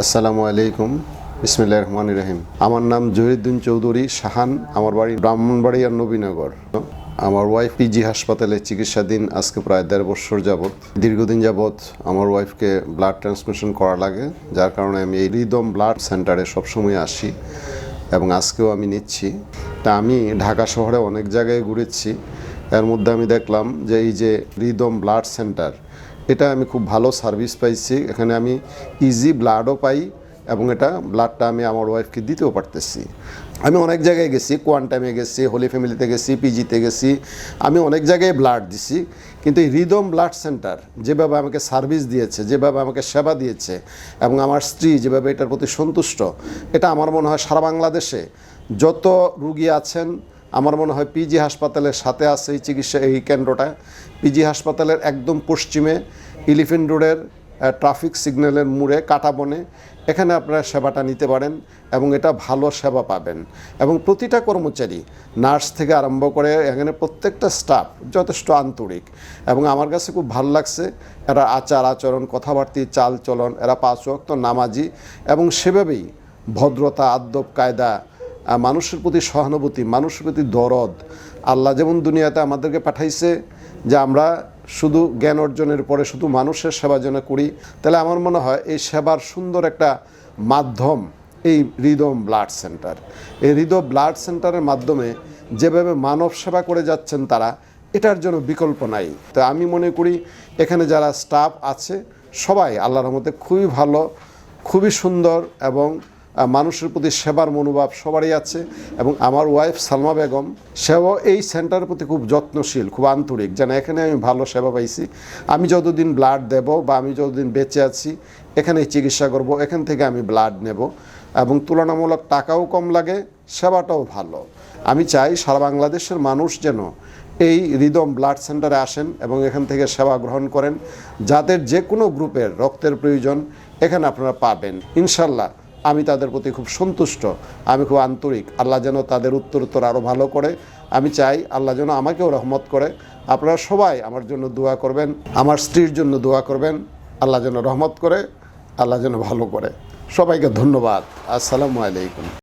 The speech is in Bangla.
আসসালামু আলাইকুম। বিসমিল্লাহ রহমান রহিম। আমার নাম জহিরুদ্দিন চৌধুরী শাহান। আমার বাড়ি ব্রাহ্মণবাড়ি আর নবীনগর। আমার ওয়াইফ পিজি হাসপাতালে চিকিৎসাধীন। আজকে প্রায় দেড় বছর যাবৎ। দীর্ঘদিন যাবৎ আমার ওয়াইফকে ব্লাড ট্রান্সমিশন করা লাগে। যার কারণে আমি এই রিদম ব্লাড সেন্টারে সবসময় আসি এবং আজকেও আমি নিচ্ছি। তা আমি ঢাকা শহরে অনেক জায়গায় ঘুরেছি। এর মধ্যে আমি দেখলাম যে এই যে রিদম ব্লাড সেন্টার এটা আমি খুব ভালো সার্ভিস পাইছি। এখানে আমি ইজি ব্লাডও পাই এবং এটা ব্লাডটা আমি আমার ওয়াইফকে দিতেও পারতেছি। আমি অনেক জায়গায় গেছি কোয়ান্টামে গেছি হোলি ফ্যামিলিতে গেছি পিজিতে গেছি। আমি অনেক জায়গায় ব্লাড দিছি, কিন্তু এই রিদম ব্লাড সেন্টার যেভাবে আমাকে সার্ভিস দিয়েছে, যেভাবে আমাকে সেবা দিয়েছে এবং আমার স্ত্রী যেভাবে এটার প্রতি সন্তুষ্ট, এটা আমার মনে হয় সারা বাংলাদেশে যত রুগী আছেন আমার মনে হয় পিজি হাসপাতালের সাথে আছে এই চিকিৎসা এই কেন্দ্রটা। পিজি হাসপাতালের একদম পশ্চিমে ইলিফেন্ট রোডের ট্রাফিক সিগন্যালের মুড়ে কাটাবনে এখানে আপনারা সেবাটা নিতে পারেন এবং এটা ভালো সেবা পাবেন। এবং প্রতিটা কর্মচারী, নার্স থেকে আরম্ভ করে এখানে প্রত্যেকটা স্টাফ যথেষ্ট আন্তরিক। এবং আমার কাছে খুব ভালো লাগছে, এরা আচার আচরণ, কথাবার্তি চাল চলন এরা পাঁচ নামাজি এবং সেভাবেই ভদ্রতা আদ্যব কায়দা মানুষের প্রতি সহানুভূতি, মানুষের প্রতি দরদ। আল্লাহ যেমন দুনিয়াতে আমাদেরকে পাঠাইছে যে আমরা শুধু জ্ঞান অর্জনের পরে শুধু মানুষের সেবা যেন করি, তাহলে আমার মনে হয় এই সেবার সুন্দর একটা মাধ্যম এই হৃদম ব্লাড সেন্টার। এই হৃদয় ব্লাড সেন্টারের মাধ্যমে যেভাবে মানব সেবা করে যাচ্ছেন তারা, এটার জন্য বিকল্প নাই। তো আমি মনে করি এখানে যারা স্টাফ আছে, সবাই আল্লাহর রহমতে খুবই ভালো, খুবই সুন্দর এবং মানুষের প্রতি সেবার মনোভাব সবারই আছে এবং আমার ওয়াইফ সালমা বেগম, সেও এই সেন্টারের প্রতি খুব যত্নশীল, খুব আন্তরিক, যেন এখানে আমি ভালো সেবা পাইছি। আমি যতদিন ব্লাড দেব বা আমি যতদিন বেঁচে আছি, এখানেই চিকিৎসা করব, এখান থেকে আমি ব্লাড নেব এবং তুলনামূলক টাকাও কম লাগে, সেবাটাও ভালো। আমি চাই সারা বাংলাদেশের মানুষ যেন এই রিদম ব্লাড সেন্টারে আসেন এবং এখান থেকে সেবা গ্রহণ করেন, যাদের যে কোনো গ্রুপের রক্তের প্রয়োজন এখানে আপনারা পাবেন। ইনশাল্লাহ আমি তাদের প্রতি খুব সন্তুষ্ট, আমি খুব আন্তরিক। আল্লাহ যেন তাদের উত্তরোত্তর আরও ভালো করে। আমি চাই আল্লাহ যেন আমাকেও রহমত করে। আপনারা সবাই আমার জন্য দোয়া করবেন, আমার স্ত্রীর জন্য দোয়া করবেন। আল্লাহ যেন রহমত করে, আল্লাহ যেন ভালো করে। সবাইকে ধন্যবাদ। আসসালামু আলাইকুম।